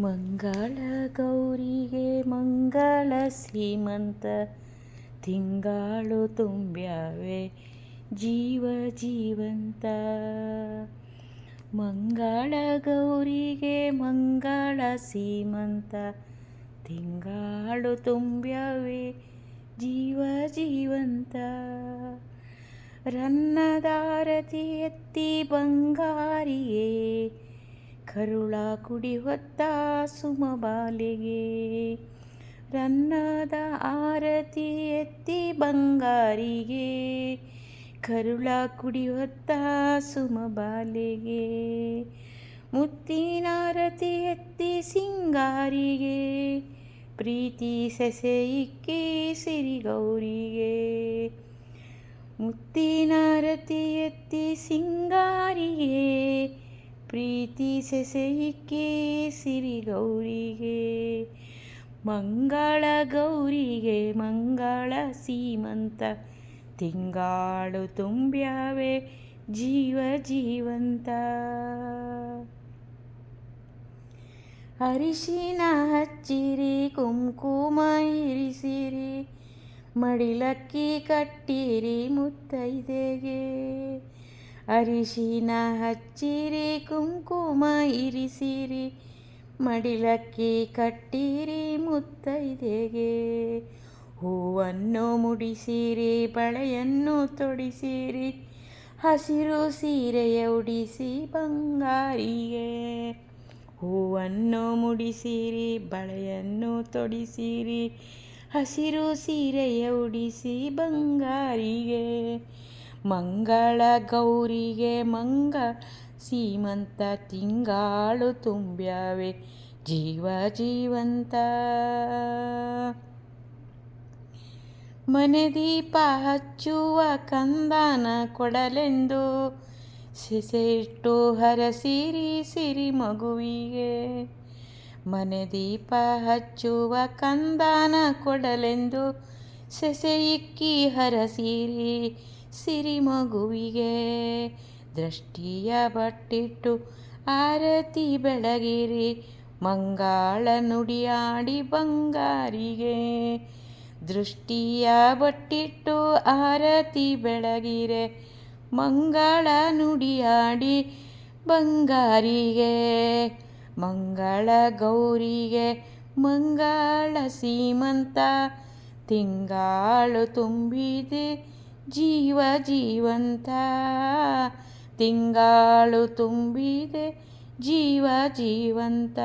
ಮಂಗಳ ಗೌರಿಗೆ ಮಂಗಳ ಸೀಮಂತ ತಿಂಗಾಳು ತುಂಬ್ಯಾವೆ ಜೀವ ಜೀವಂತ. ಮಂಗಳ ಗೌರಿಗೆ ಮಂಗಳ ಸೀಮಂತ ತಿಂಗಾಳು ತುಂಬ್ಯಾವೆ ಜೀವ ಜೀವಂತ. ರನ್ನದಾರತಿ ಎತ್ತಿ ಬಂಗಾರಿಯೇ ಕರುಳ ಕುಡಿ ಹೊತ್ತ ಸುಮಬಾಲೆಗೆ. ರನ್ನದ ಆರತಿ ಎತ್ತಿ ಬಂಗಾರಿಗೆ. ಕರುಳ ಕುಡಿ ಹೊತ್ತ ಸುಮಬಾಲೆಗೆ. ಮುತ್ತಿನಾರತಿ ಎತ್ತಿ ಸಿಂಗಾರಿಗೆ. ಪ್ರೀತಿ ಸೆಸೆ ಇಕ್ಕಿ ಸಿರಿಗೌರಿಗೆ ಮುತ್ತಿನಾರತಿ ಎತ್ತಿ ಸಿಂಗಾರಿಗೆ. ಪ್ರೀತಿ ಸೆಸೆಯಿಕ್ಕೆ ಸಿರಿಗೌರಿಗೆ ಮಂಗಳ ಗೌರಿಗೆ ಮಂಗಳ ಸೀಮಂತ. ತಿಂಗಾಳು ತುಂಬ್ಯಾವೆ ಜೀವ ಜೀವಂತ. ಅರಿಶಿನ ಹಚ್ಚಿರಿ, ಕುಂಕುಮ ಇರಿಸಿರಿ, ಮಡಿಲಕ್ಕಿ ಕಟ್ಟಿರಿ ಮುತ್ತೈದೆಗೆ. ಅರಿಶಿನ ಹಚ್ಚಿರಿ, ಕುಂಕುಮ ಇರಿಸಿರಿ, ಮಡಿಲಕ್ಕಿ ಕಟ್ಟಿರಿ ಮುತ್ತೈದೆಗೆ. ಹೂವನ್ನು ಮುಡಿಸಿರಿ, ಬಳೆಯನ್ನು ತೊಡಿಸಿರಿ, ಹಸಿರು ಸೀರೆಯ ಉಡಿಸಿ ಬಂಗಾರಿಗೆ. ಹೂವನ್ನು ಮುಡಿಸಿರಿ, ಬಳೆಯನ್ನು ತೊಡಿಸಿರಿ, ಹಸಿರು ಸೀರೆಯ ಉಡಿಸಿ ಬಂಗಾರಿಗೆ. ಮಂಗಳ ಗೌರಿಗೆ ಮಂಗ, ಸೀಮಂತ ತಿಂಗಾಳು ತುಂಬ್ಯಾವೆ ಜೀವ ಜೀವಂತ. ಮನೆ ದೀಪ ಹಚ್ಚುವ ಕಂದನ ಕೊಡಲೆಂದು ಸಿಸೆಟ್ಟು ಹರಸಿರಿ ಸಿರಿ ಮಗುವಿಗೆ. ಮನೆ ದೀಪ ಹಚ್ಚುವ ಕಂದನ ಕೊಡಲೆಂದು ಸೆಸೆ ಇಕ್ಕಿ ಹರಸಿರಿ ಸಿರಿ ಮಗುವಿಗೆ ದೃಷ್ಟಿಯ ಬಟ್ಟಿಟ್ಟು ಆರತಿ ಬೆಳಗಿರಿ, ಮಂಗಾಳ ನುಡಿಯಾಡಿ ಬಂಗಾರಿಗೆ. ದೃಷ್ಟಿಯ ಬಟ್ಟಿಟ್ಟು ಆರತಿ ಬೆಳಗಿರೆ, ಮಂಗಳ ನುಡಿಯಾಡಿ ಬಂಗಾರಿಗೆ. ಮಂಗಳ ಗೌರಿಗೆ ಮಂಗಳ ಸೀಮಂತ, ತಿಂಗಾಳು ತುಂಬಿದೆ ಜೀವ ಜೀವಂತ ತಿಂಗಾಳು ತುಂಬಿದೆ ಜೀವ ಜೀವಂತ.